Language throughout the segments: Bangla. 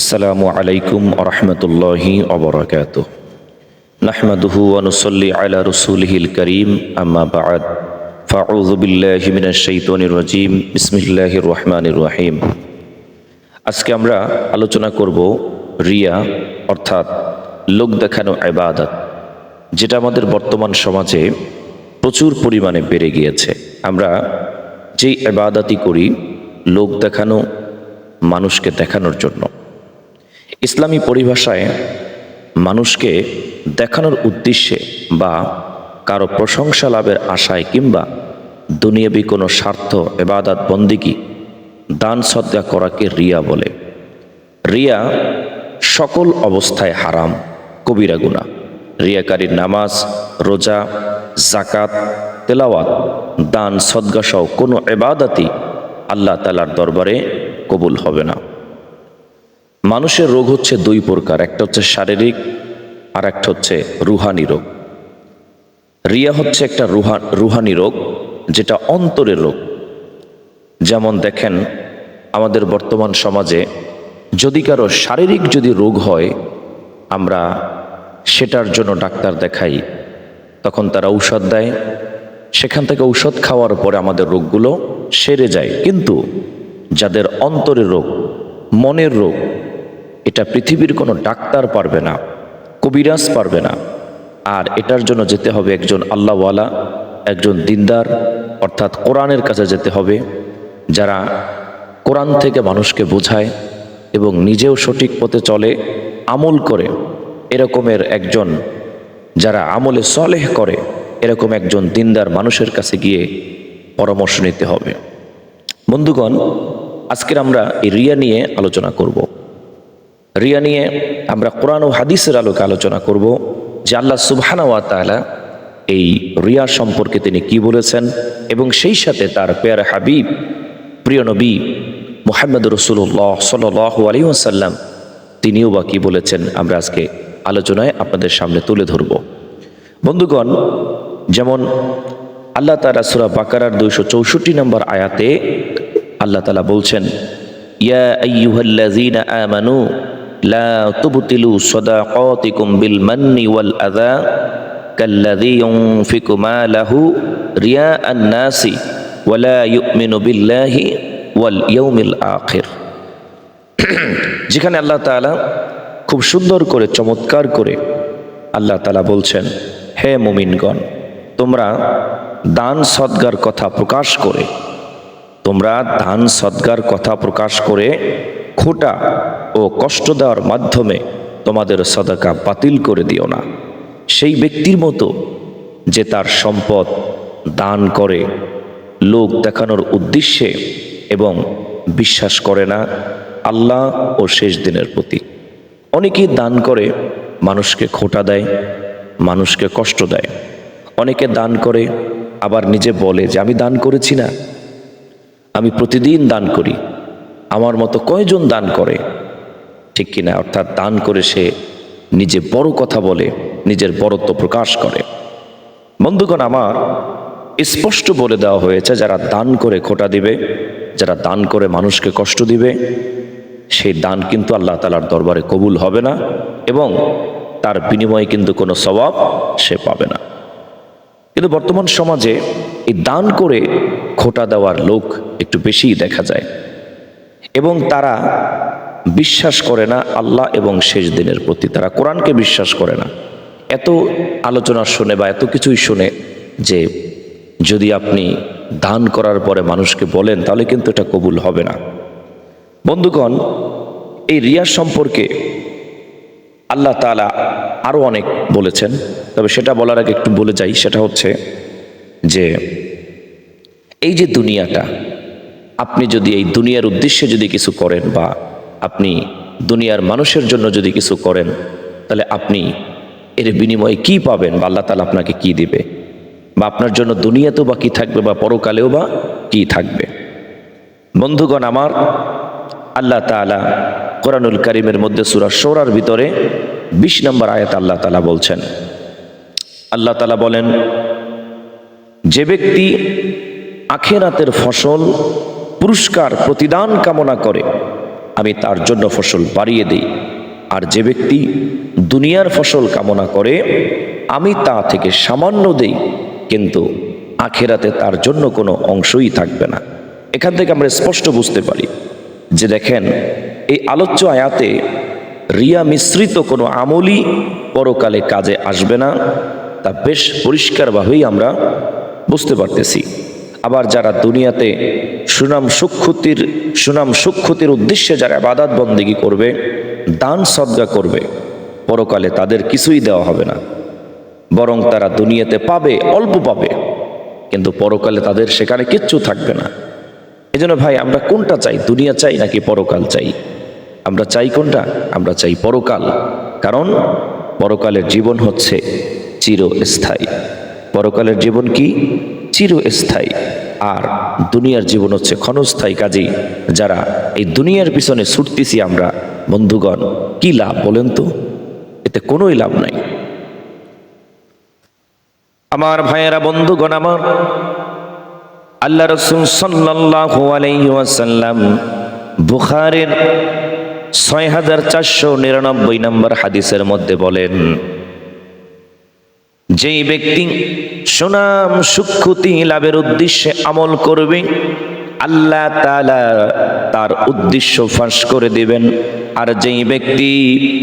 আসসালামু আলাইকুম আরহামতুল্লাহি অবরাকাত নাহমাদুহু অনুসল্লি আলা রসুলহিল করিম, আম্মা বাদ। ফাউযু বিল্লাহি মিনাশ শাইতানির রাজিম, বিসমিল্লাহির রহমানির রহিম। আজকে আমরা আলোচনা করব রিয়া, অর্থাৎ লোক দেখানো ইবাদত, যেটা আমাদের বর্তমান সমাজে প্রচুর পরিমাণে বেড়ে গিয়েছে। আমরা যেই ইবাদতই করি, লোক দেখানো, মানুষকে দেখানোর জন্য। ইসলামী পরিভাষায় মানুষকে দেখানোর উদ্দেশ্যে বা কারও প্রশংসা লাভের আশায় কিংবা দুনিয়াবি কোনো স্বার্থ, এবাদাত বন্দিকি দান সদ্যা করাকে রিয়া বলে। রিয়া সকল অবস্থায় হারাম, কবিরা গুণা রিয়াকারীর নামাজ, রোজা জাকাত তেলাওয়াত, দান সদ্গাসহ কোনো এবাদাতই আল্লাহ তালার দরবারে কবুল হবে না। মানুষের রোগ হচ্ছে দুই প্রকার, একটা হচ্ছে শারীরিক আর একটা হচ্ছে রুহানি রোগ। রিয়া হচ্ছে একটা রুহা, রুহানি রোগ, যেটা অন্তরের রোগ। যেমন দেখেন, আমাদের বর্তমান সমাজে যদি কারও শারীরিক যদি রোগ হয়, আমরা সেটার জন্য ডাক্তার দেখাই, তখন তারা ঔষধ দেয়। সেখান থেকে ঔষধ খাওয়ার পরে আমাদের রোগগুলো সেরে যায়। কিন্তু যাদের অন্তরের রোগ, মনের রোগ এটা পৃথিবীর কোনো ডাক্তার পারবে না, কবিরাজ পারবে না। আর এটার জন্য যেতে হবে একজন আল্লাহওয়ালা, একজন দিনদার, অর্থাৎ কোরআনের কাছে যেতে হবে, যারা কোরআন থেকে মানুষকে বোঝায় এবং নিজেও সঠিক পথে চলে, আমল করে। এরকমের একজন যারা আমলে সলেহ করে, এরকম একজন দিনদার মানুষের কাছে গিয়ে পরামর্শ নিতে হবে। বন্ধুগণ, আজকের আমরা এই রিয়া নিয়ে আলোচনা করব। রিয়া নিয়ে আমরা কোরআন ও হাদিসের আলোকে আলোচনা করব যে আল্লাহ সুবহানা ওয়া তাআলা এই রিয়া সম্পর্কে তিনি কি বলেছেন এবং সেই সাথে তার পেয়ার হাবিব, প্রিয় নবী মোহাম্মদ রসুল্লাহ সাল আলী আসাল্লাম তিনিও বা কি বলেছেন আমরা আজকে আলোচনায় আপনাদের সামনে তুলে ধরব। বন্ধুগণ, যেমন আল্লাহ তালা সুরা বাকারার দুইশো চৌষট্টি নম্বর আয়াতে আল্লাহ তালা বলছেন লা তুবতিলু সাদাকাতিকুম বিল মান্নি ওয়াল আযা কাল্লাযী ইউনফিকু মালাহু রিয়াআন নাসি ওয়া লা ইউমিনু বিল্লাহি ওয়াল ইয়াউমিল আখির। যেখানে আল্লাহ তাআলা খুব সুন্দর করে, চমৎকার করে আল্লাহ তালা বলছেন, হে মুমিনগণ, তোমরা দান সদ্গার কথা প্রকাশ করে তোমরা দান সদ্গার কথা প্রকাশ করে খোটা ও কষ্ট দেওয়ার মাধ্যমে তোমাদের সদাকা বাতিল করে দিও না। সেই ব্যক্তির মতো যে তার সম্পদ দান করে, লোক দেখানোর উদ্দেশ্যে এবং বিশ্বাস করে না আল্লাহ ও শেষ দিনের প্রতি। অনেকেই দান করে, মানুষকে খোটা দেয়, মানুষকে কষ্ট দেয়। অনেকে দান করে, আবার নিজে বলে যে, আমি দান করেছি না। আমি প্রতিদিন দান করি। আমার মতো কয়জন দান করে? ঠিক কিনা? অর্থাৎ দান করে সে নিজে বড় কথা বলে, নিজের বড়ত্ব প্রকাশ করে। বন্ধুগণ, আমার স্পষ্ট বলে দেওয়া হয়েছে, যারা দান করে খোটা দিবে, যারা দান করে মানুষকে কষ্ট দিবে, সেই দান কিন্তু আল্লাহ তালার দরবারে কবুল হবে না এবং তার বিনিময়ে কিন্তু কোনো স্বভাব সে পাবে না। কিন্তু বর্তমান সমাজে এই দান করে খোটা দেওয়ার লোক একটু বেশিই দেখা যায়। এবং তারা বিশ্বাস করে না আল্লাহ এবং শেষ দিনের প্রতি। তারা কোরআনকে বিশ্বাস করে না। এত আলোচনা শুনে বা এত কিছুই শুনে যে যদি আপনি দান করার পরে মানুষকে বলেন, তাহলে কিন্তু এটা কবুল হবে না। বন্ধুগণ, এই রিয়া সম্পর্কে আল্লাহ তালা আরও অনেক বলেছেন। তবে সেটা বলার আগে একটু বলে যাই। সেটা হচ্ছে যে এই যে দুনিয়াটা, আপনি যদি এই দুনিয়ার উদ্দেশ্যে যদি কিছু করেন বা আপনি দুনিয়ার মানুষের জন্য যদি কিছু করেন, তাহলে আপনি এর বিনিময়ে কি পাবেন বা আল্লাহ তালা আপনাকে কি দিবে? বা আপনার জন্য দুনিয়াতেও বা কি থাকবে বা পরকালেও বা কি থাকবে? বন্ধুগণ, আমার আল্লাহ তালা কোরআনুল করিমের মধ্যে সুরা সোরার ভিতরে বিশ নম্বর আয়াত আল্লাহ তালা বলছেন। আল্লাহ তালা বলেন, যে ব্যক্তি আখেরাতের ফসল পুরস্কার প্রতিদান কামনা করে, আমি তার জন্য ফসল বাড়িয়ে দিই। আর যে ব্যক্তি দুনিয়ার ফসল কামনা করে, আমি তা থেকে সামান্য দেই, কিন্তু আখেরাতে তার জন্য কোনো অংশই থাকবে না। এখান থেকে আমরা স্পষ্ট বুঝতে পারি যে দেখেন, এই আলোচ্য আয়াতে রিয়া মিশ্রিত কোনো আমলই পরকালে কাজে আসবে না, তা বেশ পরিষ্কারভাবেই আমরা বুঝতে পারতেছি। আবার যারা দুনিয়াতে সুনাম সুক্ষতির সুনাম সুক্ষতির উদ্দেশ্যে যারা আবাদাত বন্দিগি করবে, দান সদ্গা করবে, পরকালে তাদের কিছুই দেওয়া হবে না। বরং তারা দুনিয়াতে পাবে, অল্প পাবে, কিন্তু পরকালে তাদের সেখানে কিচ্ছু থাকবে না। এজন্য ভাই, আমরা কোনটা চাই? দুনিয়া চাই নাকি পরকাল চাই? আমরা চাই কোনটা? আমরা চাই পরকাল। কারণ পরকালের জীবন হচ্ছে চিরস্থায়ী। পরকালের জীবন কি? চিরস্থায়ী। আর দুনিয়ার জীবন হচ্ছে ক্ষণস্থায়ী কাজী যারা এই দুনিয়ার পিছনে ছুটতেছি আমরা, বন্ধুগণ, কি লাভ বলেন তো? এতে কোনোই লাভ নাই। আমার ভাইয়েরা, বন্ধুগণ, আমার আল্লাহ রসুল আলাইহি বুখারের ছয় হাজার চারশো নিরানব্বই নম্বর হাদিসের মধ্যে বলেন যেই ব্যক্তি সুনাম, সুখ্যতি লাভের উদ্দেশ্যে আমল করবে, আল্লাহ তাআলা তার উদ্দেশ্য ফাঁস করে দিবেন। আর যেই ব্যক্তি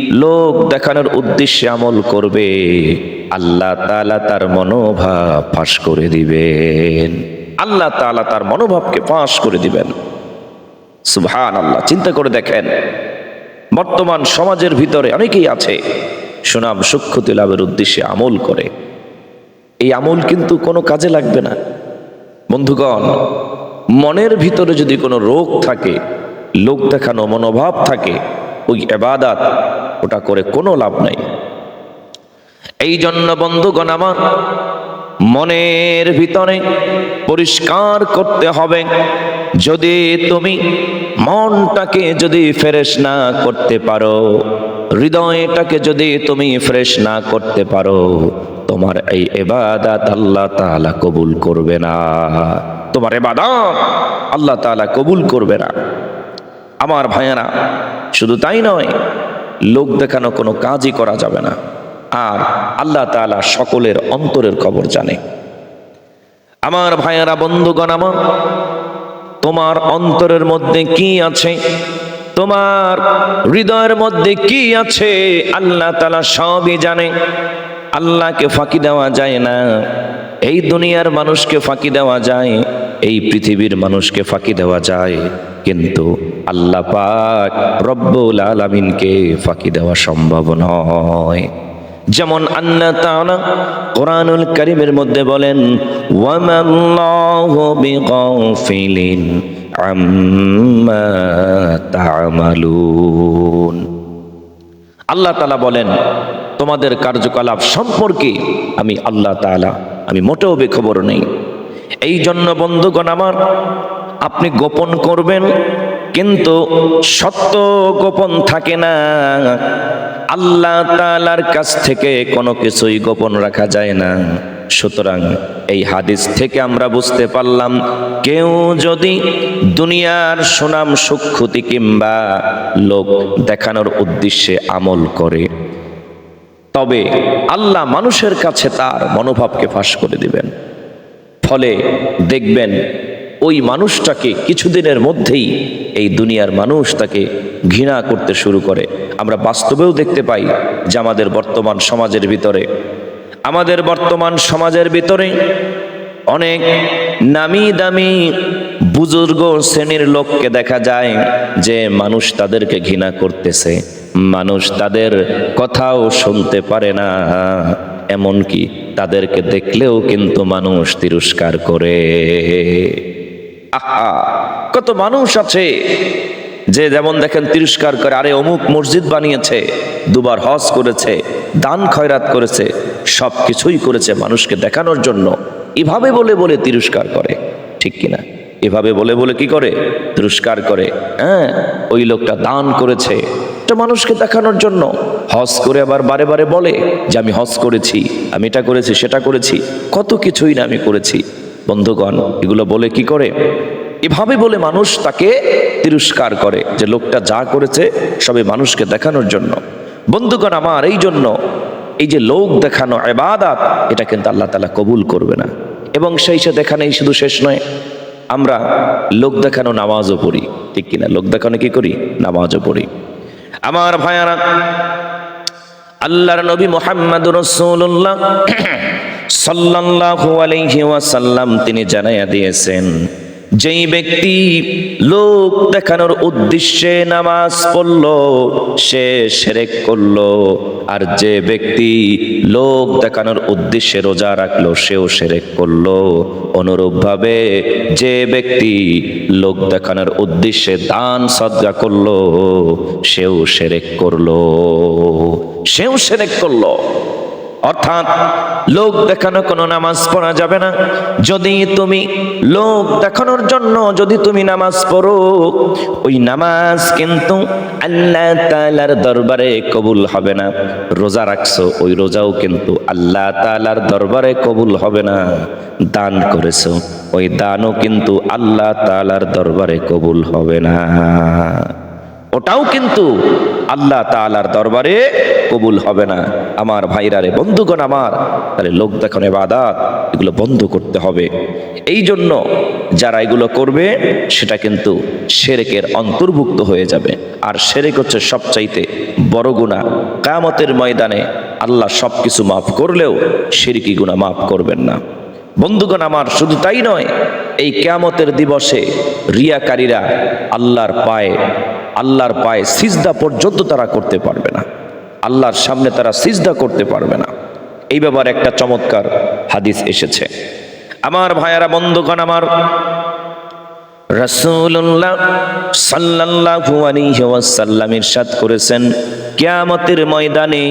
লোক দেখানোর উদ্দেশ্যে আমল করবে, আল্লাহ তালা তার মনোভাব ফাঁস করে দিবেন। আল্লাহ তাআলা তার মনোভাবকে ফাঁস করে দিবেন। সুভান আল্লাহ চিন্তা করে দেখেন, বর্তমান সমাজের ভিতরে অনেকেই আছে সুনাম সুক্ষতি লাভের উদ্দেশ্যে আমল করে। এই আমল কিন্তু কোনো কাজে লাগবে না। বন্ধুগণ, মনের ভিতরে যদি কোনো রোগ থাকে, লোক দেখানো মনোভাব থাকে, ওই এবাদাত, ওটা করে কোনো লাভ নাই। এই জন্য বন্ধুগণ আমার মনের ভিতরে পরিষ্কার করতে হবে, যদি তুমি মনটাকে যদি ফ্রেশ না করতে পারো হৃদয়টাকে যদি তুমি ফ্রেশ না করতে পারো, তোমার এই এবাদাত আল্লাহ তাআলা কবুল করবে না। তোমার এবাদাত আল্লাহ তাআলা কবুল করবে না। আমার ভাইয়েরা, শুধু তাই নয়, লোক দেখানো কোনো কাজই করা যাবে না। আর আল্লাহ তাআলা সকলের অন্তরের খবর জানে। আমার ভাইয়েরা, বন্ধুগণ আমার, তোমার অন্তরের মধ্যে কি আছে? তোমার হৃদয়ের মধ্যে কি আছে, আল্লাহ তালা সবই জানে। আল্লাহকে ফাঁকি দেওয়া যায় না। এই দুনিয়ার মানুষকে ফাঁকি দেওয়া যায়, এই পৃথিবীর মানুষকে ফাঁকি দেওয়া যায়। কিন্তু আল্লাহ পাক রব্বুল আলামিনকে ফাঁকি দেওয়া সম্ভব নয়। যেমন আল্লাহ কোরআনুল কারীমের মধ্যে বলেন ওয়ামাল্লাহু আল্লাহ তাআলা বলেন, তোমাদের কার্যকলাপ সম্পর্কে আমি আল্লাহ তাআলা, আমি মোটেও বেখবর নেই। এই জন্য বন্ধুগণ আমার, আপনি গোপন করবেন, কিন্তু সত্য গোপন থাকে না। আল্লাহ তাআলার কাছ থেকে কোনো কিছুই গোপন রাখা যায় না। সুতরাং এই হাদিস থেকে আমরা বুঝতে পারলাম, কেউ যদি দুনিয়ার সুনাম সুখ্যতি কিংবা লোক দেখানোর উদ্দেশ্যে আমল করে, তবে আল্লাহ মানুষের কাছে তার মনোভাবকে ফাঁস করে দিবেন। ফলে দেখবেন ওই মানুষটাকে কিছুদিনের মধ্যেই এই দুনিয়ার মানুষ তাকে ঘৃণা করতে শুরু করে। আমরা বাস্তবেও দেখতে পাই যে আমাদের বর্তমান সমাজের ভিতরে আমাদের বর্তমান সমাজের ভিতরে অনেক নামি দামি বুজুর্গ শ্রেণির লোককে দেখা যায় যে মানুষ তাদেরকে ঘৃণা করতেছে। মানুষ তাদের কথাও শুনতে পারে না। এমনকি তাদেরকে দেখলেও কিন্তু মানুষ তিরস্কার করে। আহা, কত মানুষ আছে যে যেমন দেখেন তিরস্কার করে, আরে অমুক মসজিদ বানিয়েছে, দুবার হজ করেছে, দান খয়রাত করেছে সব কিছুই করেছে মানুষকে দেখানোর জন্য। এভাবে বলে বলে তিরস্কার করে, ঠিক কিনা এভাবে বলে বলে কি করে? তিরস্কার করে হ্যাঁ ওই লোকটা দান করেছে, এটা মানুষকে দেখানোর জন্য। হজ করে আবার বারে বারে বলে যে আমি হজ করেছি, আমি এটা করেছি, সেটা করেছি, কত কিছুই না আমি করেছি। বন্ধুগণ, এগুলো বলে কি করে? এভাবে বলে মানুষ তাকে তিরস্কার করে যে লোকটা যা করেছে সবে মানুষকে দেখানোর জন্য। বন্ধুগণ, আমার এই জন্য এই যে লোক দেখানো এবাদাত এটা কিন্তু আল্লাহ তালা কবুল করবে না। এবং সেই সাথে দেখানেই শুধু শেষ নয়, আমরা লোক দেখানো নামাজও পড়ি। ঠিক কিনা? লোক দেখানো কি করি? নামাজও পড়ি। আমার ভাইয়ারা, আল্লাহর নবী মোহাম্মদ রসুল্লাহ সাল্লাল্লাহু আলাইহি তিনি জানাইয়া দিয়েছেন যেই ব্যক্তি লোক দেখানোর উদ্দেশ্যে নামাজ পড়ল, সে সেরেক করল। আর যে ব্যক্তি লোক দেখানোর উদ্দেশ্যে রোজা রাখল, সেও সেরেক করল। অনুরূপভাবে যে ব্যক্তি লোক দেখানোর উদ্দেশ্যে দান সদ্গা করল, সেও সেরেক করল। সেও সেরেক করল। অর্থাৎ লোক দেখানো কোনো নামাজ পড়া যাবে না। যদি তুমি লোক দেখানোর জন্য যদি তুমি নামাজ পড়ো, ওই নামাজ কিন্তু আল্লাহ তাআলার দরবারে কবুল হবে না। রোজা রাখছো, ওই রোজাও কিন্তু আল্লাহ তাআলার দরবারে কবুল হবে না। দান করেছ, ওই দানও কিন্তু আল্লাহ তাআলার দরবারে কবুল হবে না। ওটাও কিন্তু আল্লাহ তাআলার দরবারে কবুল হবে না। আমার ভাইরা রে, বন্ধুগণ আমার, তাহলে লোক দেখানো বাদাত এগুলো বন্ধ করতে হবে। এই জন্য যারা এগুলো করবে, সেটা কিন্তু সেরেকের অন্তর্ভুক্ত হয়ে যাবে। আর সেরেক হচ্ছে সবচাইতে বড় গুণা কামতের ময়দানে আল্লাহ সব কিছু মাফ করলেও সিরিকি গুণা মাফ করবেন না। বন্ধুগণ আমার, শুধু তাই নয়, এই কেয়ামতের দিবসে রিয়াকারীরা আল্লাহর পায়ে আল্লাহর পায়ে সিজদা পর্যন্ত তারা করতে পারবে না। আল্লাহর সামনে তারা সিজদা করতে পারবে না। এই ব্যাপারে একটা চমৎকার হাদিস এসেছে। আমার ভাইয়ারা, বন্ধুগণ আমার, রাসূলুল্লাহ সাল্লাল্লাহু আলাইহি ওয়াসাল্লাম ইরশাদ করেছেন কিয়ামতের ময়দানে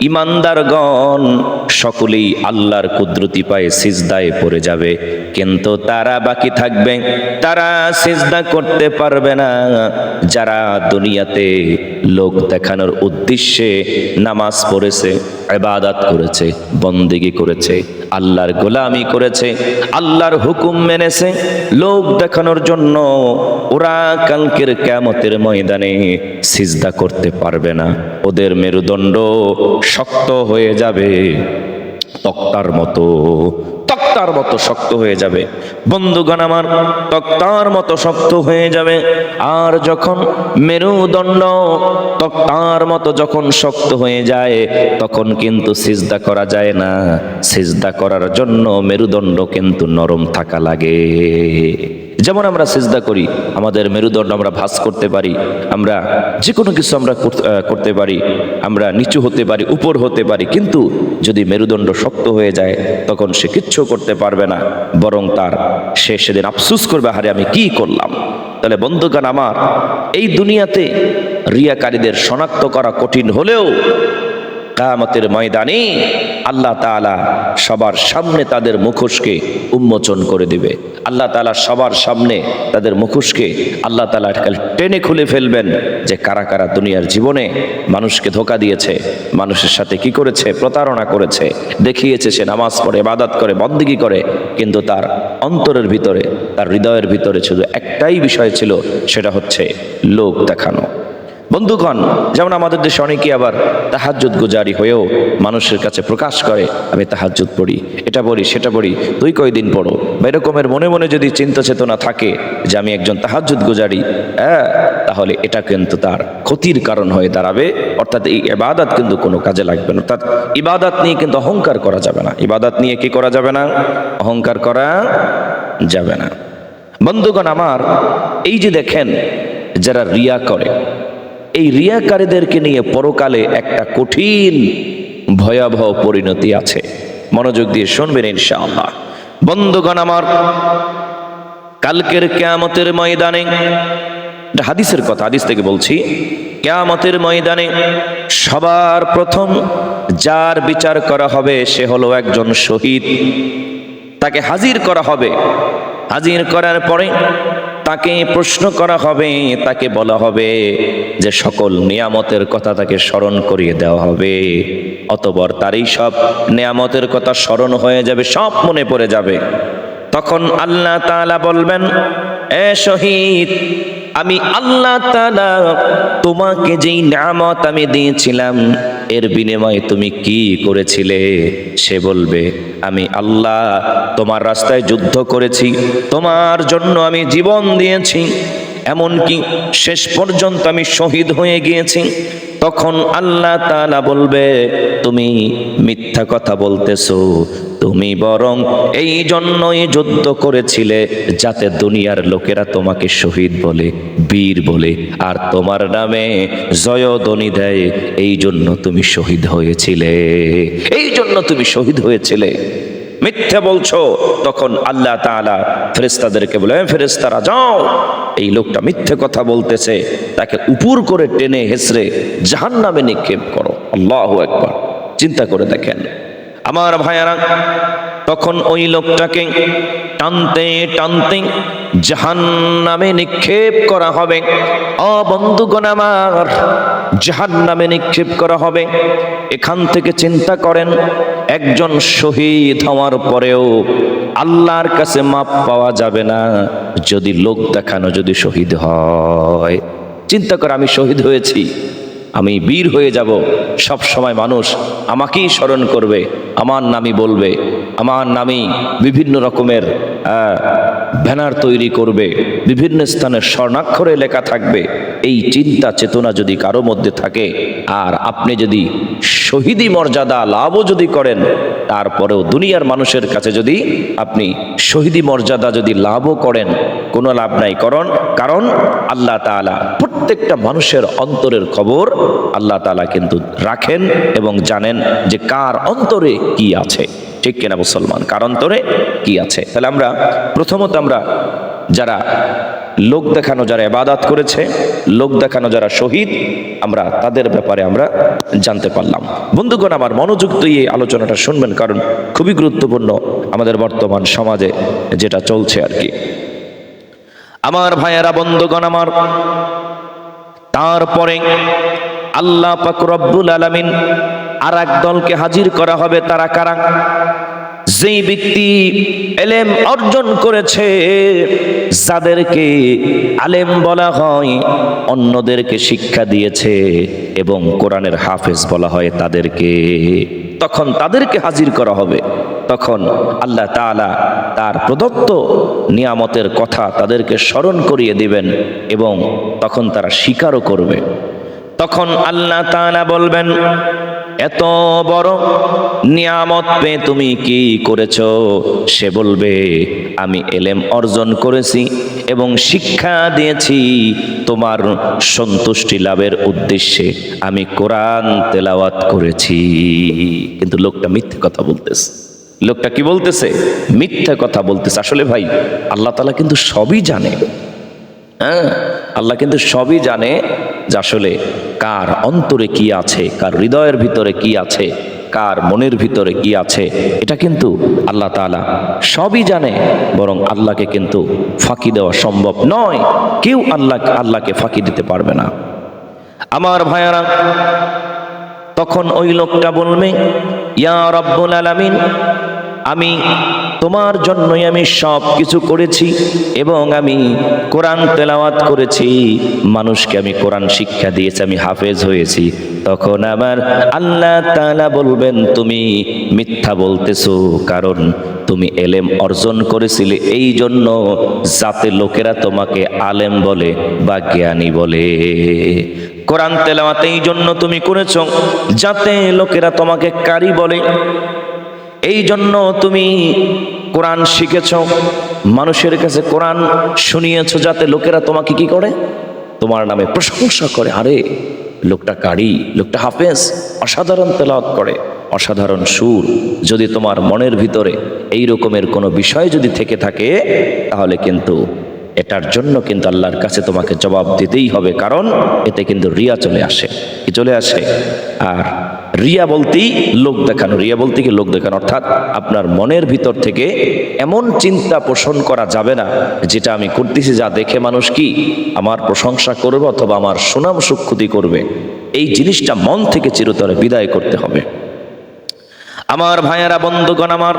ইমানদারগণ সকলেই আল্লাহর কুদরতি পায়ে সিজদায় পড়ে যাবে। কিন্তু তারা বাকি থাকবে, তারা সিজদা করতে পারবে না। যারা দুনিয়াতে লোক দেখানোর উদ্দেশ্যে নামাজ পড়েছে, ইবাদত করেছে, বন্দেগি করেছে, আল্লাহর গোলামি করেছে, আল্লাহর হুকুম মেনেছে, লোক দেখানোর জন্য ওরা কালকের কেমতের ময়দানে সিজদা করতে পারবে না। ওদের মেরুদণ্ড শক্ত হয়ে যাবে তক্তার মতো। তক্তার মতো শক্ত হয়ে যাবে। বন্ধুগণ আমার, তক্তার মতো শক্ত হয়ে যাবে। আর যখন মেরুদণ্ড তক্তার মতো যখন শক্ত হয়ে যায়, তখন কিন্তু সিজদা করা যায় না। সিজদা করার জন্য মেরুদণ্ড কিন্তু নরম থাকা লাগে। যেমন আমরা সিজদা করি, আমাদের মেরুদণ্ড আমরা ভাস করতে পারি, আমরা যে কোনো কিছু আমরা করতে- পারি, আমরা নিচু হতে পারি, উপর হতে পারি, কিন্তু যদি মেরুদণ্ড শক্ত হয়ে যায়, তখন সে কিচ্ছু করতে পারবে না, বরং তার সে সেদিন আফসুস করবে হারে আমি কি করলাম? তাহলে বন্ধুগান আমার, এই দুনিয়াতে রিয়াকারীদের শনাক্ত করা কঠিন হলেও কায়ামতের ময়দানে আল্লাহ তাআলা সবার সামনে তাদের মুখোশকে উন্মোচন করে দিবে। আল্লাহ তাআলা সবার সামনে তাদের মুখোশকে আল্লাহ তালা টেনে খুলে ফেলবেন যে কারা কারা দুনিয়ার জীবনে মানুষকে ধোকা দিয়েছে, মানুষের সাথে কি করেছে, প্রতারণা করেছে, দেখিয়েছে সে নামাজ পড়ে বাদাত করে, বন্দিগি করে, কিন্তু তার অন্তরের ভিতরে, তার হৃদয়ের ভিতরে শুধু একটাই বিষয় ছিল, সেটা হচ্ছে লোক দেখানো। বন্ধুগণ, যেমন আমাদের দেশে অনেকে আবার তাহাজ্জুদ গুজারি হয়েও মানুষের কাছে প্রকাশ করে, আমি তাহাজ্জুদ পড়ি, এটা পড়ি, সেটা পড়ি তুই কয়দিন পড়ো। বা এরকমের মনে মনে যদি চিন্তা চেতনা থাকে যে আমি একজন তাহাজ্জুদ গুজারি হ্যাঁ তাহলে এটা কিন্তু তার ক্ষতির কারণ হয়ে দাঁড়াবে, অর্থাৎ এই ইবাদত কিন্তু কোনো কাজে লাগবে না। অর্থাৎ ইবাদত নিয়ে কিন্তু অহংকার করা যাবে না। ইবাদত নিয়ে কি করা যাবে না? অহংকার করা যাবে না। বন্ধুগণ, আমার এই যে দেখেন, যারা রিয়া করে এই রিয়াকারীদেরকে নিয়ে পরকালে একটা কঠিন, ভয়াবহ পরিণতি আছে। মনোযোগ দিয়ে শুনবেন ইনশাআল্লাহ। বন্ধুগণ আমার, কালকের কেয়ামতের ময়দানে হাদিসের কথা, হাদিস থেকে বলছি, কেয়ামতের ময়দানে সবার প্রথম যার বিচার করা হবে সে হলো একজন শহীদ। তাকে হাজির করা হবে। হাজির করার পরে তাকে প্রশ্ন করা হবে, তাকে বলা হবে যে সকল নিয়ামতের কথা তাকে স্মরণ করিয়ে দেওয়া হবে। অতবর তারই সব নিয়ামতের কথা স্মরণ হয়ে যাবে, সব মনে পড়ে যাবে। তখন আল্লাহ তাআলা বলবেন এ শহীদ, আমি আল্লাহ তোমাকে যেই নামত আমি দিয়েছিলাম, এর বিনিময়ে তুমি কি করেছিলে? সে বলবে, আমি আল্লাহ তোমার রাস্তায় যুদ্ধ করেছি, তোমার জন্য আমি জীবন দিয়েছি, এমনকি শেষ পর্যন্ত আমি শহীদ হয়ে গিয়েছি। তখন আল্লাহ তাআলা বলবে, তুমি মিথ্যা কথা বলতেছো। তুমি বরং এই জন্যই যুদ্ধ করেছিলে যাতে দুনিয়ার লোকেরা তোমাকে শহীদ বলে, বীর বলে, আর তোমার নামে জয়ধ্বনি দেয়। এই জন্য তুমি শহীদ হয়েছিলে। এই জন্য তুমি শহীদ হয়েছিলে। মিথ্যে বলছো, তখন আল্লাহ তালা ফেরেস্তাদেরকে বলে ফেরেস্তারা যাও। এই লোকটা মিথ্যে কথা বলতেছে, তাকে উপর করে টেনে হেসরে জাহান নামে নিক্ষেপ করো। আল্লাহ একবার চিন্তা করে দেখেন। আমার ভাইয়ারা, তখন ওই লোকটাকে টানতে টানতে জাহান নামে নিক্ষেপ করা হবে। অ বন্ধুগণ আমার জাহান নামে নিক্ষেপ করা হবে। এখান থেকে চিন্তা করেন, একজন শহীদ হওয়ার পরেও আল্লাহর কাছে মাপ পাওয়া যাবে না। যদি লোক দেখানো যদি শহীদ হয়, চিন্তা করে আমি শহীদ হয়েছি। আমি বীর হয়ে যাব। সব সময় মানুষ আমাকেই স্মরণ করবে, আমার নামই বলবে, আমার নামই বিভিন্ন রকমের ব্যানার তৈরি করবে, বিভিন্ন স্থানে স্বর্ণাক্ষরে লেখা থাকবে। এই চিন্তা চেতনা যদি কারও মধ্যে থাকে, আর আপনি যদি শহীদি মর্যাদা লাভও যদি করেন, তারপরেও দুনিয়ার মানুষের কাছে যদি আপনি শহীদি মর্যাদা যদি লাভও করেন কোনো লাভ নাই। করণ, কারণ আল্লাহ তাআলা প্রত্যেকটা মানুষের অন্তরের খবর আল্লাহ তালা কিন্তু রাখেন এবং জানেন যে কার অন্তরে কি আছে। ঠিক কিনা মুসলমান? কার অন্তরে কি আছে? তাহলে আমরা প্রথমত আমরা যারা লোক দেখানো, যারা এবাদাত করেছে, লোক দেখানো, যারা শহীদ, আমরা তাদের ব্যাপারে আমরা জানতে পারলাম। বন্ধুগণ, আমার মনোযোগ দিয়ে আলোচনাটা শুনবেন, কারণ খুবই গুরুত্বপূর্ণ আমাদের বর্তমান সমাজে যেটা চলছে আর কি। আমার ভাইয়েরা, বন্ধুগণ আমার, তারপরে আল্লাহ পাক রব্বুল আলামিন আর এক দলকে হাজির করা হবে তারা কারা? যেই ব্যক্তি এলেম অর্জন করেছে, যাদেরকে আলেম বলা হয়, অন্যদেরকে শিক্ষা দিয়েছে এবং কোরআনের হাফেজ বলা হয় তাদেরকে। তখন তাদেরকে হাজির করা হবে। তখন আল্লাহ তালা তার প্রদত্ত নিয়ামতের কথা তাদেরকে স্মরণ করিয়ে দিবেন এবং তখন তারা স্বীকারও করবে। তখন আল্লাহ তালা বলবেন এত বড় নিয়ামত পেয়ে তুমি কি করেছ? সে বলবে, আমি এলেম অর্জন করেছি এবং শিক্ষা দিয়েছি তোমার সন্তুষ্টি লাভের উদ্দেশ্যে। আমি কোরআন তেলাওয়াত করেছি। কিন্তু লোকটা মিথ্যে কথা বলতেছে। লোকটা কি বলতেছে? মিথ্যা কথা বলতেছে। আসলে ভাই, আল্লাহ তালা কিন্তু সবই জানে। হ্যাঁ আল্লাহ কিন্তু সবই জানে। যে আসলে কার অন্তরে কি আছে, কার হৃদয়ের ভিতরে কি আছে, কার মনের ভিতরে কি আছে, এটা কিন্তু আল্লাহ তাআলা সবই জানে, বরং আল্লাহকে কিন্তু ফাঁকি দেওয়া সম্ভব নয়। কেউ আল্লাহ আল্লাহকে ফাঁকি দিতে পারবে না। আমার ভাইয়ারা, তখন ওই লোকটা বলবে, ইয়া রব্বুল আলামিন, আমি তোমার জন্যই আমি সব কিছু করেছি এবং আমি কোরআন তেলাওয়াত করেছি। মানুষকে আমি কোরআন শিক্ষা দিয়েছি, আমি হাফেজ হয়েছি। তখন আমার আল্লাহ তাআলা বলবেন, তুমি মিথ্যা বলতেছো, কারণ তুমি এলেম অর্জন করেছিলে। এই জন্য যাতে লোকেরা তোমাকে আলেম বলে বা জ্ঞানী বলে। কোরআন তেলাওয়াত এই জন্য তুমি করেছ, যাতে লোকেরা তোমাকে কারি বলে। এই জন্য তুমি কোরআন শিখেছ? মানুষের কাছে কোরআন শুনিয়েছ যাতে লোকেরা তোমাকে কি করে? তোমার নামে প্রশংসা করে। আরে, লোকটা কারি, লোকটা হাফেজ, অসাধারণ তেলাওয়াত করে, অসাধারণ সুর। যদি তোমার মনের ভিতরে এই রকমের কোনো বিষয় যদি থেকে থাকে, তাহলে কিন্তু এটার জন্য কিন্তু আল্লাহর কাছে তোমাকে জবাব দিতেই হবে, কারণ এতে কিন্তু রিয়া চলে আসে। কি চলে আসে? আর রিয়া বলতেই লোক দেখানো, রিয়া বলতে কি লোক দেখানো? অর্থাৎ আপনার মনের ভিতর থেকে এমন চিন্তা পোষণ করা যাবে না, যেটা আমি করতেছি যা দেখে মানুষ কি আমার প্রশংসা করবে অথবা আমার সুনাম সুক্ষতি করবে। এই জিনিসটা মন থেকে চিরতরে বিদায় করতে হবে। আমার ভাইয়ারা, বন্ধুগণ আমার,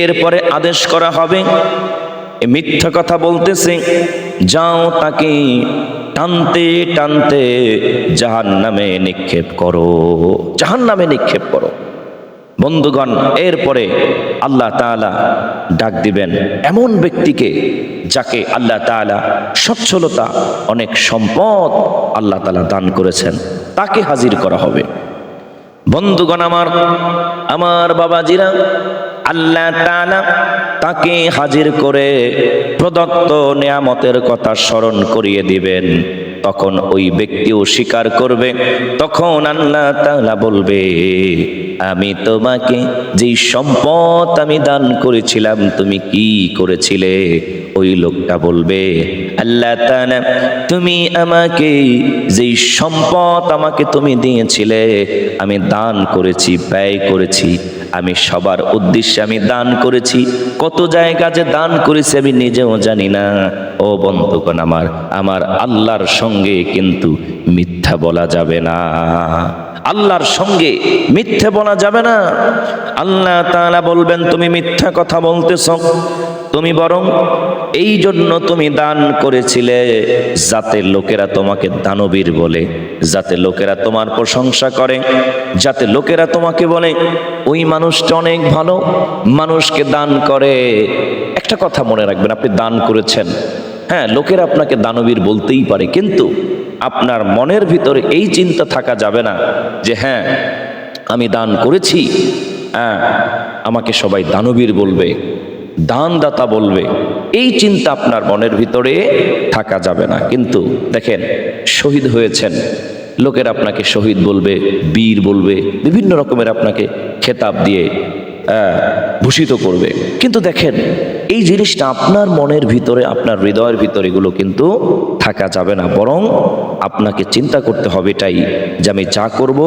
এরপরে আদেশ করা হবে মিথ্যা কথা বলতেছে, যাও তাকে টানতে টানতে জাহান নামে নিক্ষেপ করো জাহান নামে নিক্ষেপ করো। বন্ধুগণ, এরপরে আল্লাহ তাআলা ডাক দিবেন এমন ব্যক্তিকে যাকে আল্লাহ তাআলা সচ্ছলতা, অনেক সম্পদ আল্লাহ তালা দান করেছেন, তাকে হাজির করা হবে। বন্ধুগণ আমার আমার বাবাজিরা আল্লাহ তাকে হাজির করে প্রদত্ত নিয়ামতের কথা স্মরণ করিয়ে দিবেন। তখন ওই ব্যক্তিও স্বীকার করবে। তখন আল্লাহ তাআলা বলবে, আমি তোমাকে যেই সম্পদ আমি দান করেছিলাম, তুমি কি করেছিলে? ওই লোকটা বলবে আল্লাহ তুমি আমাকে যেই সম্পদ আমাকে তুমি দিয়েছিলে, আমি দান করেছি, ব্যয় করেছি, আমি সবার উদ্দেশ্যে আমি দান করেছি। কত জায়গা যে দান করেছি আমি নিজেও জানি না। ও বন্ধুগণ আমার আমার আল্লাহর সঙ্গে কিন্তু মিথ্যা বলা যাবে না। আল্লাহর সঙ্গে মিথ্যে বলা যাবে না। আল্লাহ তাআলা বলবেন, তুমি মিথ্যা কথা বলতেছ। তুমি বরং এই জন্য তুমি দান করেছিলে, যাতে লোকেরা তোমাকে দানবীর বলে, যাতে লোকেরা তোমার প্রশংসা করে, যাতে লোকেরা তোমাকে বলে, ওই মানুষটা অনেক ভালো, মানুষকে দান করে। একটা কথা মনে রাখবেন, আপনি দান করেছেন। হ্যাঁ লোকেরা আপনাকে দানবীর বলতেই পারে, কিন্তু আপনার মনের ভিতরে এই চিন্তা থাকা যাবে না যে হ্যাঁ আমি দান করেছি হ্যাঁ আমাকে সবাই দানবীর বলবে। দানদাতা বলবে, এই চিন্তা আপনার মনের ভিতরে থাকা যাবে না। কিন্তু দেখেন, শহীদ হয়েছেন, লোকের আপনাকে শহীদ বলবে, বীর বলবে, বিভিন্ন রকমের আপনাকে খেতাব দিয়ে ভূষিত করবে। কিন্তু দেখেন এই জিনিসটা আপনার মনের ভিতরে, আপনার হৃদয়ের ভিতরে এগুলো কিন্তু থাকা যাবে না। বরং আপনাকে চিন্তা করতে হবে এটাই যে আমি যা করব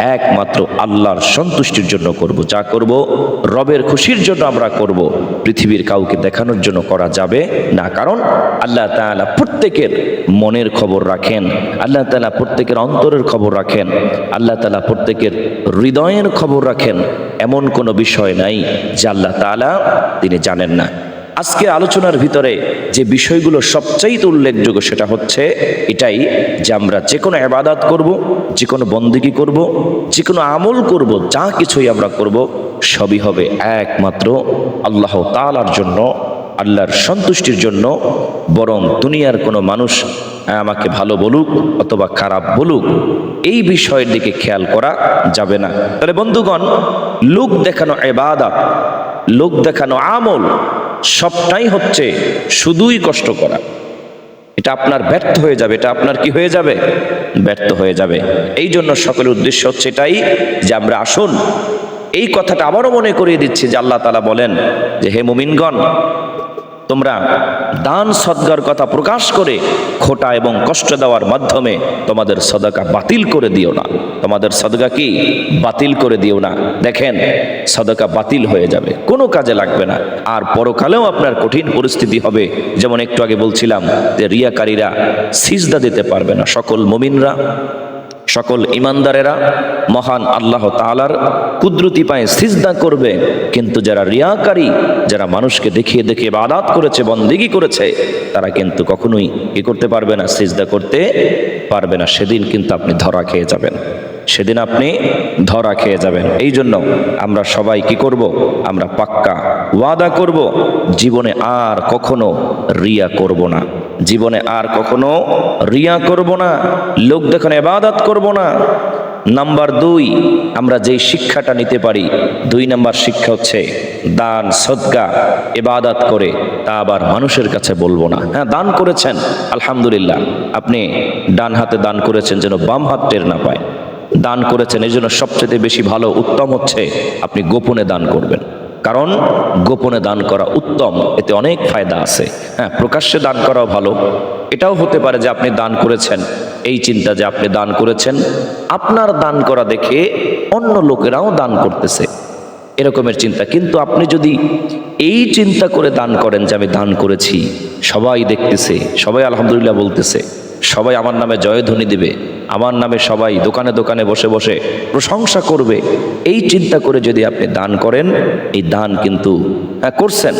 একমাত্র আল্লাহর সন্তুষ্টির জন্য করব। যা করব রবের খুশির জন্য আমরা করব। পৃথিবীর কাউকে দেখানোর জন্য করা যাবে না। কারণ আল্লাহ তাআলা প্রত্যেকের মনের খবর রাখেন। আল্লাহ তালা প্রত্যেকের অন্তরের খবর রাখেন। আল্লাহ তালা প্রত্যেকের হৃদয়ের খবর রাখেন। এমন কোনো বিষয় নাই যে আল্লাহ তাআলা তিনি জানেন না। আজকে আলোচনার ভিতরে যে বিষয়গুলো সবচাইতে উল্লেখযোগ্য সেটা হচ্ছে এটাই যে আমরা যে কোনো আবাদাত করব, যে কোনো বন্দিগি করব, যে কোনো আমল করব, যা কিছুই আমরা করব, সবই হবে একমাত্র আল্লাহ তালার জন্য, আল্লাহর সন্তুষ্টির জন্য। বরং দুনিয়ার কোনো মানুষ আমাকে ভালো বলুক অথবা খারাপ বলুক, এই বিষয়ের দিকে খেয়াল করা যাবে না। তাহলে বন্ধুগণ, লোক দেখানো এবাদাত লোক দেখানো আমল সবটাই হচ্ছে শুধুই কষ্ট করা। এটা আপনার ব্যর্থ হয়ে যাবে, এটা আপনার কি হয়ে যাবে? ব্যর্থ হয়ে যাবে। এই জন্য সকলের উদ্দেশ্য হচ্ছে এটাই যে আমরা আসুন। এই কথাটা আবারও মনে করিয়ে দিচ্ছি যে আল্লাহ তালা বলেন যে, হে মুমিনগণ তোমরা দান সদ্গার কথা প্রকাশ করে খোটা এবং কষ্ট দেওয়ার মাধ্যমে তোমাদের সদকা বাতিল করে দিও না। তোমাদের সদকা কি? বাতিল করে দিও না। দেখেন, সদকা বাতিল হয়ে যাবে, কোনো কাজে লাগবে না। আর পরকালেও আপনার কঠিন পরিস্থিতি হবে। যেমন একটু আগে বলছিলাম যে রিয়াকারীরা সিজদা দিতে পারবে না। সকল মুমিনরা সকল ইমানদারেরা মহান আল্লাহ তালার কুদরতি পায়ে সিজদা করবে। কিন্তু যারা রিয়াকারী, যারা মানুষকে দেখিয়ে দেখিয়ে বাদাত করেছে, বন্দিগি করেছে, তারা কিন্তু কখনোই কি করতে পারবে না, সিজদা করতে পারবে না। সেদিন কিন্তু আপনি ধরা খেয়ে যাবেন। সেদিন আপনি ধরা খেয়ে যাবেন। এই জন্য আমরা সবাই কি করব? আমরা পাক্কা ওয়াদা করব, জীবনে আর কখনো রিয়া করব না। জীবনে আর কখনো রিয়া করব না, লোক দেখুন এবাদত করব না। নাম্বার দুই, আমরা যেই শিক্ষাটা নিতে পারি, দুই নাম্বার শিক্ষা হচ্ছে দান সদগা এবাদাত করে তা আবার মানুষের কাছে বলব না। হ্যাঁ দান করেছেন, আলহামদুলিল্লাহ। আপনি ডান হাতে দান করেছেন যেন বাম হাত টের না পায়। দান করেছেন, এই জন্য সবচেয়ে বেশি ভালো, উত্তম হচ্ছে আপনি গোপনে দান করবেন। কারণ গোপনে দান করা উত্তম, এতে অনেক ফায়দা আছে। হ্যাঁ প্রকাশ্যে দান করাও ভালো। এটাও হতে পারে যে আপনি দান করেছেন, এই চিন্তা যে আপনি দান করেছেন, আপনার দান করা দেখে অন্য লোকেরাও দান করতেছে। এরকমের চিন্তা। কিন্তু আপনি যদি এই চিন্তা করে দান করেন যে আমি দান করেছি, সবাই দেখতেছে, সবাই আলহামদুলিল্লাহ বলতেছে সবাই আমার নামে জয়ধ্বনি দিবে, আমার নামে সবাই দোকানে দোকানে বসে বসে প্রশংসা করবে। এই চিন্তা করে যদি আপনি দান করেন, এই দান কিন্তু হ্যাঁ করছেন।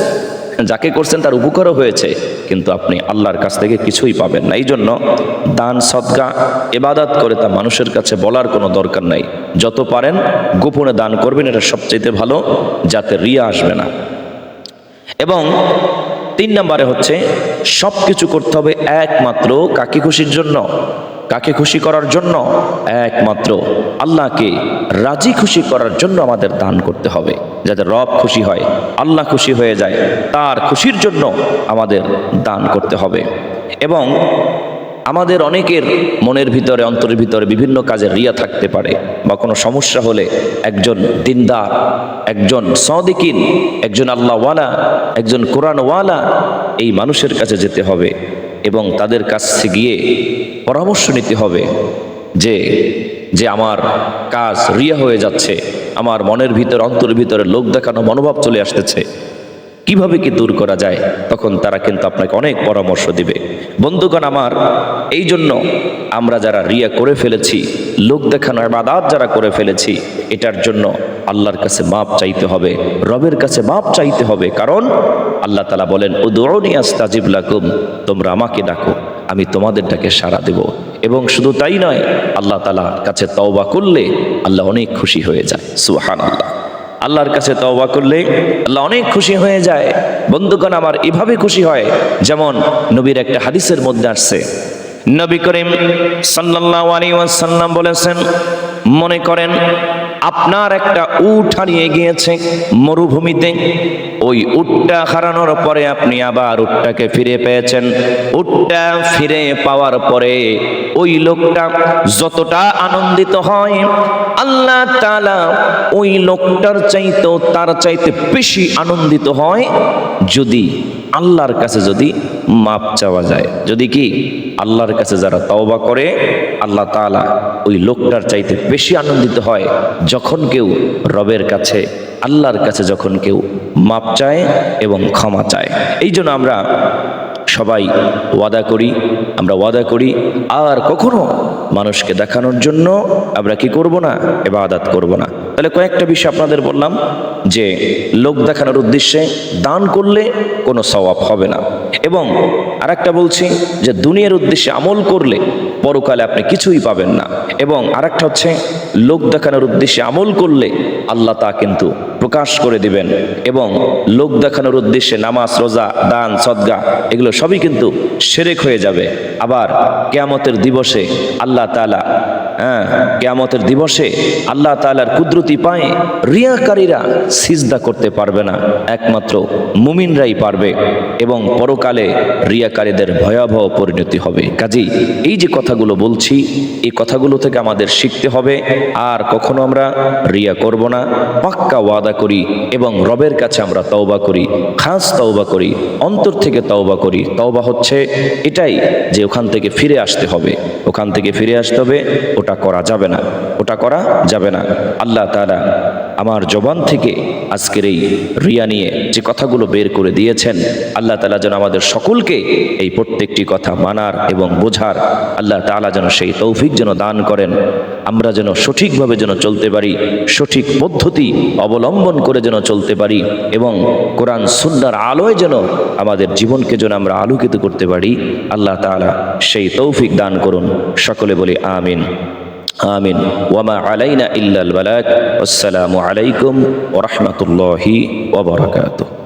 যাকে করছেন তার উপকারও হয়েছে, কিন্তু আপনি আল্লাহর কাছ থেকে কিছুই পাবেন না। এই জন্য দান, সদকা এবাদাত করে তা মানুষের কাছে বলার কোনো দরকার নাই। যত পারেন, গোপনে দান করবেন, এটা সবচাইতে ভালো, যাতে রিয়া আসবে না। এবং তিন নম্বরে হচ্ছে সব কিছু করতে হবে একমাত্র কাকে খুশির জন্য? কাকে খুশি করার জন্য? একমাত্র আল্লাহকে রাজি খুশি করার জন্য আমাদের দান করতে হবে। যাতে রব খুশি হয়, আল্লাহ খুশি হয়ে যায়, তার খুশির জন্য আমাদের দান করতে হবে। এবং আমাদের অনেকের মনের ভিতরে, অন্তরের ভিতরে বিভিন্ন কাজে রিয়া থাকতে পারে বা কোনো সমস্যা হলে একজন দিনদার, একজন সদিকিন, একজন আল্লাহওয়ালা, একজন কোরআনওয়ালা এই মানুষের কাছে যেতে হবে এবং তাদের কাছে গিয়ে পরামর্শ নিতে হবে যে যে আমার কাজ রিয়া হয়ে যাচ্ছে, আমার মনের ভিতর, অন্তরের ভিতরে লোক দেখানো মনোভাব চলে আসতেছে। কীভাবে কি দূর করা যায়? তখন তারা কিন্তু আপনাকে অনেক পরামর্শ দিবে। বন্ধুগণ আমার এই জন্য আমরা যারা রিয়া করে ফেলেছি, লোক দেখানো বাদাত যারা করে ফেলেছি, এটার জন্য আল্লাহর কাছে মাপ চাইতে হবে, রবের কাছে মাপ চাইতে হবে। কারণ আল্লাহ তালা বলেন উদৌনি আস্তাজিব লাকুম, তোমরা আমাকে ডাকো, আমি তোমাদের ডাকে সাড়া দেব। এবং শুধু তাই নয়, আল্লাহ তালার কাছে তওবা করলে আল্লাহ অনেক খুশি হয়ে যায়। সুহান আল্লাহ আল্লাহর কাছে তওবা করলে আল্লাহ অনেক খুশি হয়ে যায়। বন্ধুগণ, আমার এভাবে খুশি হয় যেমন নবীর একটা হাদিসের মধ্যে আসছে। নবী করিম সাল্লাল্লাহু আলাইহি ওয়াসাল্লাম বলেছেন, মনে করেন আপনার একটা উট হারিয়ে গিয়েছে মরুভূমিতে। ওই উটটা হারানোর পরে আপনি আবার উটটাকে ফিরে পেয়েছেন। উটটা ফিরে পাওয়ার পরে ওই লোকটা যতটা আনন্দিত হয়, আল্লাহ তাআলা ওই লোকটার চাইতেও তার চাইতে বেশি আনন্দিত হয় যদি আল্লাহর কাছে যদি মাপ চাওয়া যায়। যদি কি আল্লাহর কাছে যারা তওবা করে, আল্লাহ তাআলা ওই লোকটার চাইতে বেশি আনন্দিত হয় যখন কেউ রবের কাছে, আল্লাহর কাছে যখন কেউ মাপ চায় এবং ক্ষমা চায়। এই জন্য আমরা সবাই ওয়াদা করি, আমরা ওয়াদা করি, আর কখনো মানুষকে দেখানোর জন্য আমরা কি করব না? এবাদাত করব না। তাহলে কয়েকটা বিষয় আপনাদের বললাম, যে লোক দেখানোর উদ্দেশ্যে দান করলে কোনো সওয়াব হবে না। এবং আরেকটা বলছি যে দুনিয়ার উদ্দেশ্যে আমল করলে পরকালে আপনি কিছুই পাবেন না। এবং আরেকটা হচ্ছে লোক দেখানোর উদ্দেশ্যে আমল করলে আল্লাহ তা কিন্তু প্রকাশ করে দিবেন। এবং লোক দেখানোর উদ্দেশ্যে নামাজ, রোজা, দান, সদগা, এগুলো সবই কিন্তু সেরেক হয়ে যাবে। আবার কেয়ামতের দিবসে আল্লাহ তালা হ্যাঁ কেয়ামতের দিবসে আল্লাহ তালার কুদরতি পায়ে রিয়াকারীরা সিজদা করতে পারবে না। একমাত্র মুমিনরাই পারবে এবং পরকালে রিয়াকারীদের ভয়াবহ পরিণতি হবে। কাজেই এই যে কথাগুলো বলছি, এই কথাগুলো থেকে আমাদের শিখতে হবে, আর কখনো আমরা রিয়া করব না, পাক্কা ওয়াদা করি এবং রবের কাছে আমরা তওবা করি, খাস তওবা করি, অন্তর থেকে তওবা করি। তওবা হচ্ছে এটাই যে ওখান থেকে ফিরে আসতে হবে। ওখান থেকে ফিরে আসতে হবে, ওটা করা যাবে না, ওটা করা যাবে না। আল্লাহ তাআলা আমার জবান থেকে আজকের এই রিয়া নিয়ে যে কথাগুলো বের করে দিয়েছেন, আল্লাহ তালা যেন আমাদের সকলকে এই প্রত্যেকটি কথা মানার এবং বোঝার, আল্লাহ তালা যেন সেই তৌফিক যেন দান করেন, আমরা যেন সঠিকভাবে যেন চলতে পারি, সঠিক পদ্ধতি অবলম্বন করে যেন চলতে পারি এবং কোরআন সুন্নার আলোয় যেন আমাদের জীবনকে যেন আমরা আলোকিত করতে পারি, আল্লাহ তাআলা সেই তৌফিক দান করুন, সকলে বলি আমিন। আমিন। ওয়ামা আলাইনা ইল্লাল বালাক। আসসালামু আলাইকুম ওয়া রাহমাতুল্লাহি ওয়া বারাকাতুহু।